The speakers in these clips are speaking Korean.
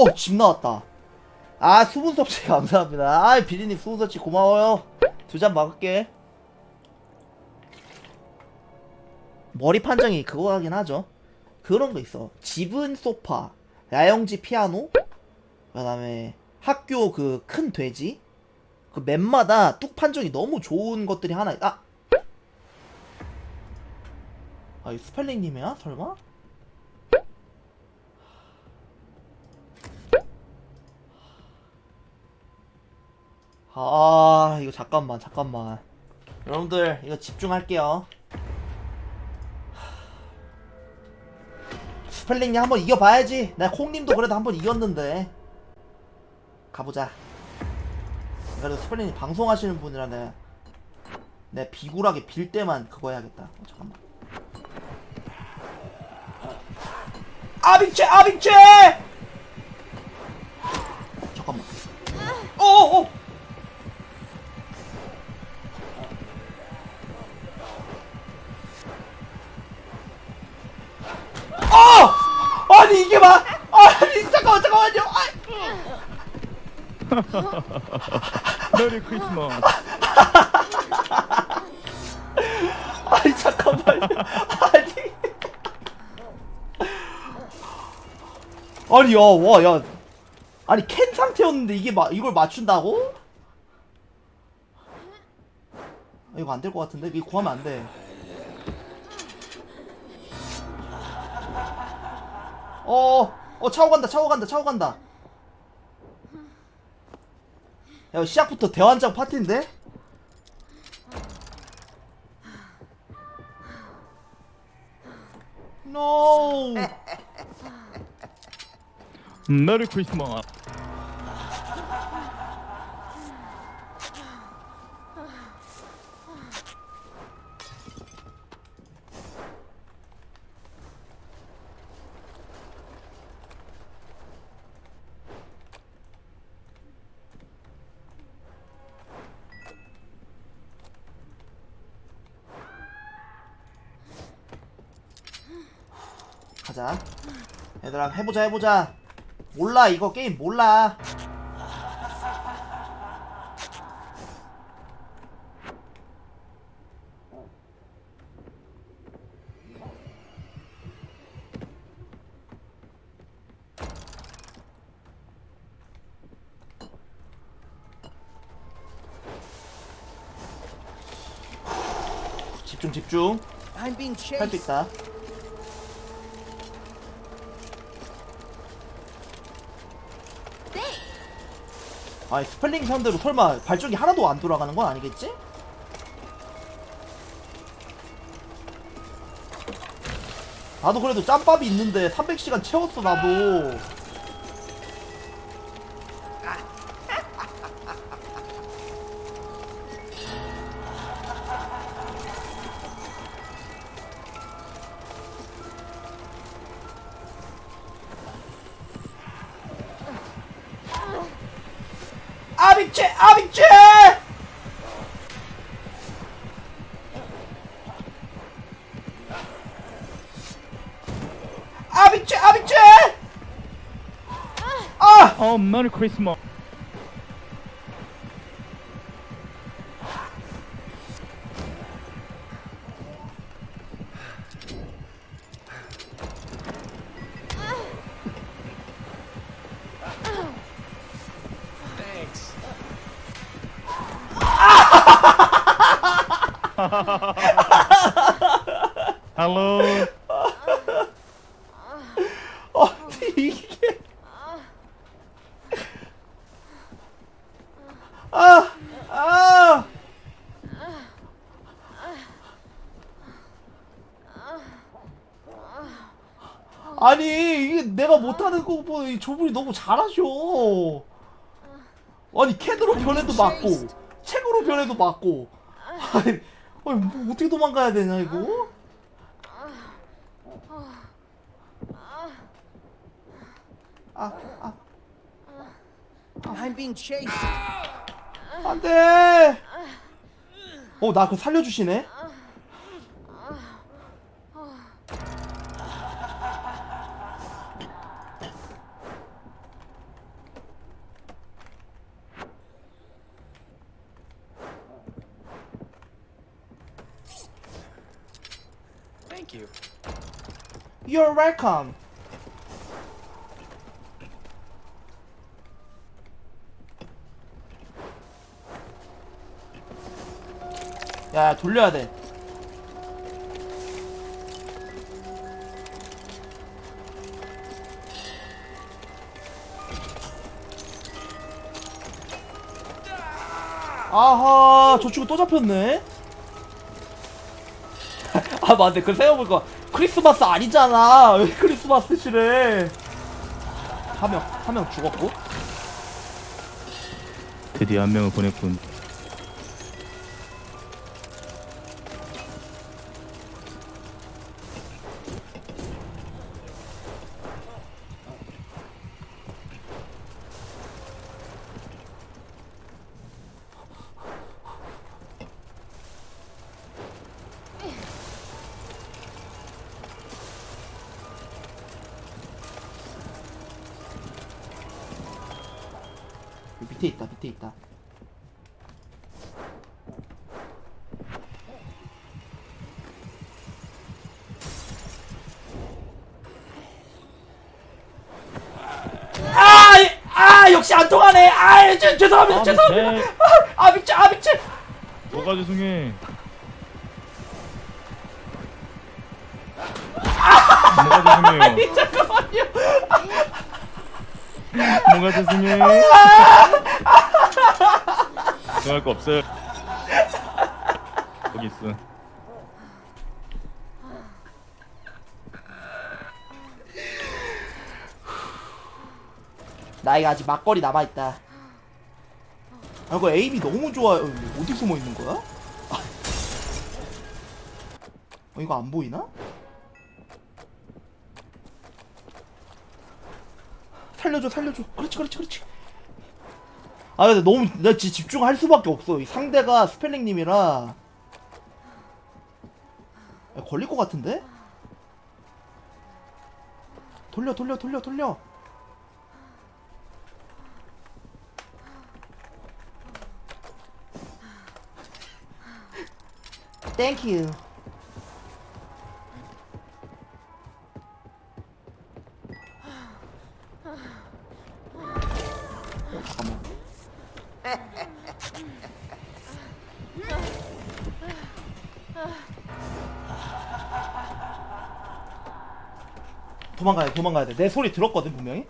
어, 집 나왔다. 아, 수분 섭취 감사합니다. 아, 비리님 수분 섭취 고마워요. 두 잔 먹을게. 머리 판정이 그거 하긴 하죠. 그런 거 있어. 집은 소파, 야영지 피아노, 그다음에 학교 그 큰 돼지. 그 맵마다 뚝 판정이 너무 좋은 것들이 하나. 있- 아, 아, 이 스펠링님이야? 설마? 아 이거 잠깐만 잠깐만. 여러분들 이거 집중할게요. 스펠링님 한번 이겨봐야지. 나 콩님도 그래도 한번 이겼는데. 가보자. 그래도 스펠링님 방송하시는 분이라 내, 내 비굴하게 빌 때만 그거 해야겠다. 어, 잠깐만. 아빙체 아빙체 크리스마스. 아니 잠깐만요. 아니 아니 야와 야 아니 캔 상태였는데 이게 막 이걸 맞춘다고? 아, 이거 안 될 것 같은데 이거 구하면 안 돼. 어, 어, 차오 간다, 차오 간다, 차오 간다. 야, 시작부터 대환장 파티인데? No! 메리 크리스마스. 가자. 얘들아, 해보자, 해보자. 몰라, 이거 게임 몰라. 집중, 집중. 할 수. 있다. 아니 스펠링 상대로 설마 발전기 하나도 안 돌아가는 건 아니겠지? 나도 그래도 짬밥이 있는데 300시간 채웠어 나도 아빅체 아빅체 아 어, 메리 크리스마스. Thanks. 헬로. 아니 이게 아 아. 아니 이게 내가 못하는 거뭐 조분이 너무 잘하셔. 아니 캔으로 변해도 맞고 책으로 변해도 맞고. 아니, 아니 뭐 어떻게 도망가야 되냐 이거? 아, 아, I'm being chased. 안 돼! 어, 나 그거 살려주시네? Welcome. 야, 야, 돌려야 돼. 아하, 저 친구 또 잡혔네. 아 맞네 그 생각해보니까 크리스마스 아니잖아. 왜 크리스마스 시래 한명한 명 죽었고? 드디어 한 명을 보냈군. 안 통하네 아 죄- 죄송합니다 아, 죄송합니다 네. 아, 아 미쳐 아 뭐가 죄송해. 뭐가 죄송해요. 잠깐만요 뭐가 죄송해. 죄송할 거 없어요. 여기 있어. 나이가 아직 막걸리 남아있다 아 이거 에임이 너무 좋아요 어디 숨어 있는 거야? 아. 어, 이거 안 보이나? 살려줘 살려줘 그렇지 그렇지 그렇지 아 근데 너무 나 진짜 집중할 수밖에 없어 이 상대가 스펠링님이라 야, 걸릴 것 같은데? 돌려 돌려 돌려 돌려 어 잠깐만 도망가야 돼 도망가야 돼 내 소리 들었거든 분명히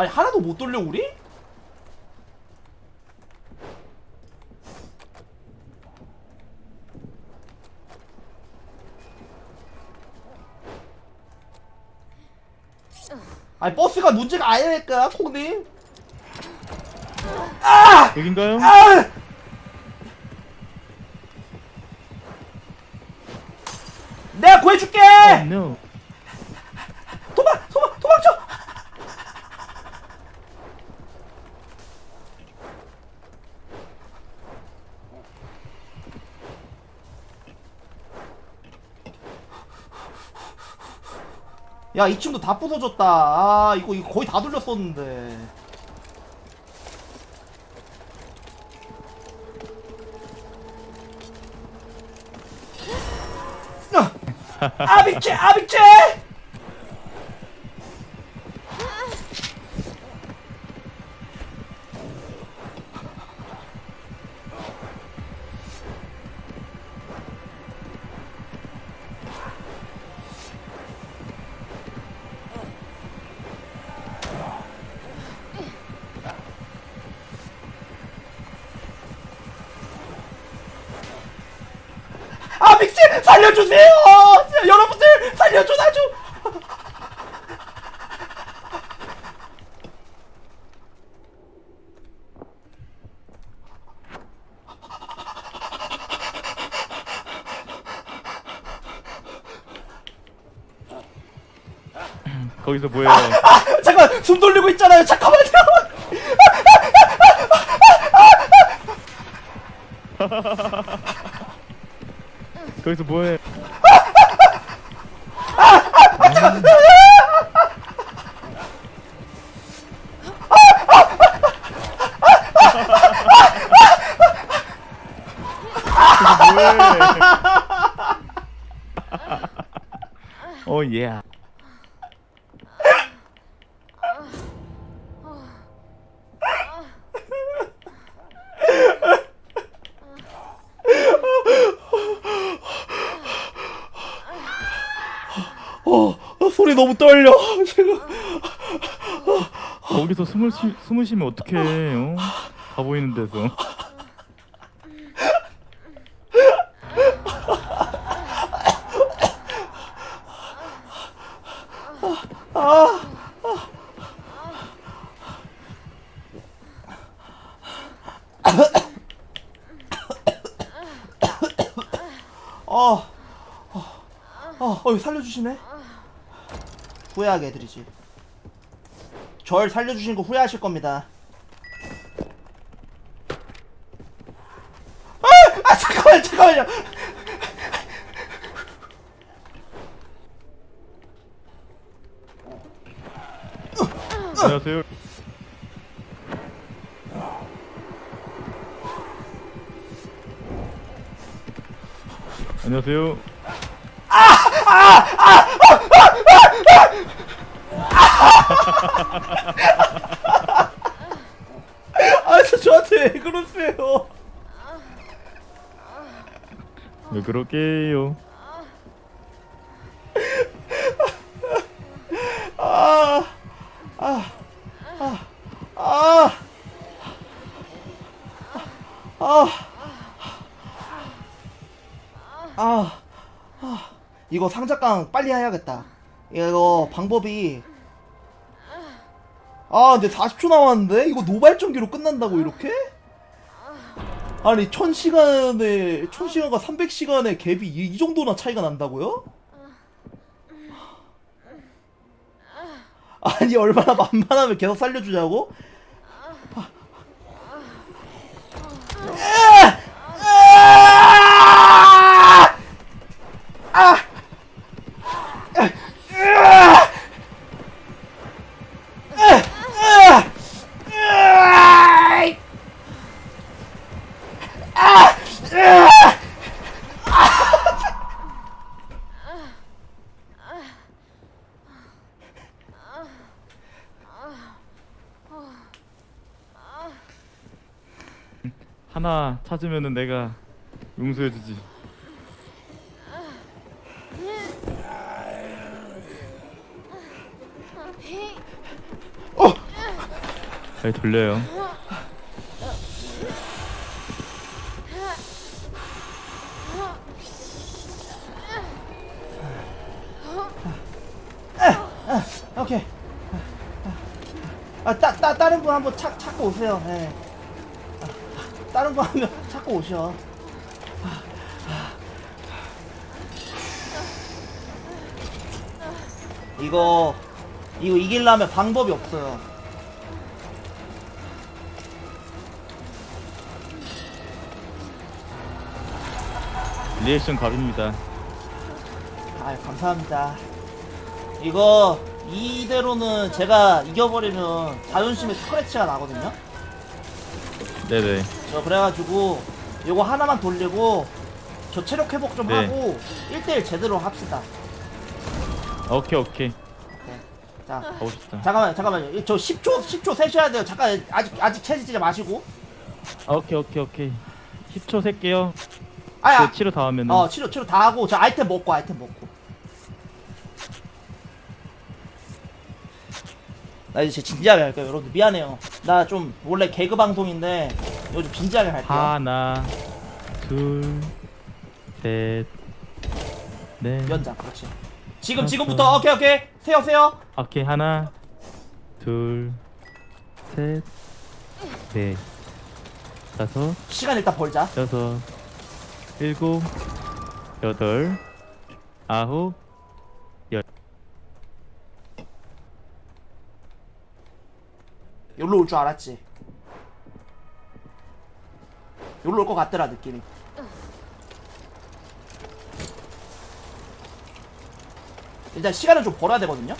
아니 하나도 못 돌려 우리? 아니 버스가 문제가 아니랄까 콩님 여긴가요? 아! 내가 구해줄게 Oh, no. 도망 도망 도망쳐 야 2층도 다 부서졌다. 아 이거 이거 거의 다 돌렸었는데. 아! 아비체 아비체 아빅씨 살려주세요! 여러분들 살려줘 나좀 거기서 뭐해요? 잠깐 숨 돌리고 있잖아요. 잠깐만요 거기서 뭐해? 어 예. 어, 어, 손이 너무 떨려. 지금. 거기서 숨을 쉬, 숨을 쉬면 어떡해? 어? 다 보이는 데서. 어, 어, 어, 어, 살려주시네. 후회하게 해드리지. 절 살려주신 거 후회하실 겁니다. 아, 아 잠깐만, 잠깐만요. 안녕하세요. 안녕하세요. 아, 저 저한테 왜 그러세요? 왜 그럴게요? 아, 아, 아, 아, 아, 아, 아, 이거 상자깡 빨리 해야겠다. 이거 방법이 아, 근데 40초 남았는데 이거 노발전기로 끝난다고 이렇게? 아니 1000시간에 1000시간과 300시간의 갭이 이, 이 정도나 차이가 난다고요? 아니 얼마나 만만하면 계속 살려주자고? 하나 찾으면은 내가 용서해주지. 잘 돌려요. 아, 따, 따, 다른 분 한번 찾, 찾고 오세요. 예. 아, 다른 분 한번 찾고 오셔. 이거, 이거 이기려면 방법이 없어요. 리액션 갑입니다. 아 감사합니다. 이거 이대로는 제가 이겨버리면 자존심에 스크래치가 나거든요. 네네. 저 그래가지고 요거 하나만 돌리고 저 체력 회복 좀 네. 하고 1대1 제대로 합시다. 오케이 오케이. 자 가고 싶다. 잠깐만 잠깐만요. 저 10초 10초 세셔야 돼요. 잠깐 아직 아직 체지지 마시고. 오케이 오케이 오케이. 10초 셀게요. 아야. 그 치료 다 하면은. 어 치료 치료 다 하고 저 아이템 먹고 아이템 먹고. 나 이제 진지하게 할게요 여러분들. 미안해요. 나 좀 원래 개그 방송인데 좀 진지하게 할게요. 하나, 둘, 셋, 넷. 연장 그렇지. 지금. 지금부터 오케이 오케이. 세요 세요. 오케이 하나, 둘, 셋, 넷, 다섯, 시간 일단 벌자. 여섯, 일곱, 여덟, 아홉, 열. 여기로 올 줄 알았지 여기로 올 것 같더라 느낌이 일단 시간을 좀 벌어야 되거든요.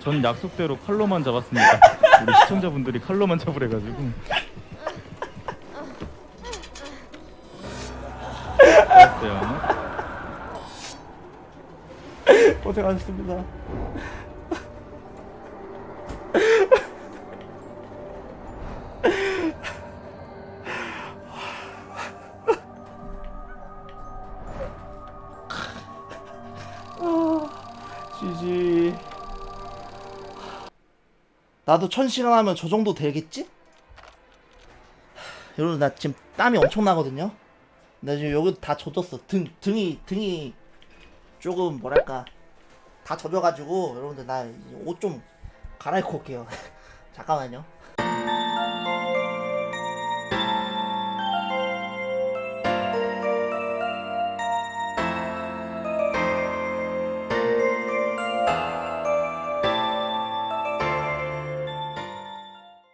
전 약속대로 칼로만 잡았습니다. 우리 시청자분들이 칼로만 잡으래가지고. 알았어요. 고생하셨습니다. 나도 천 시간 하면 저 정도 되겠지? 여러분 나 지금 땀이 엄청 나거든요. 나 지금 여기 다 젖었어. 등 등이 등이 조금 뭐랄까 다 젖어가지고 여러분들 나 옷 좀 갈아입고 올게요. 잠깐만요.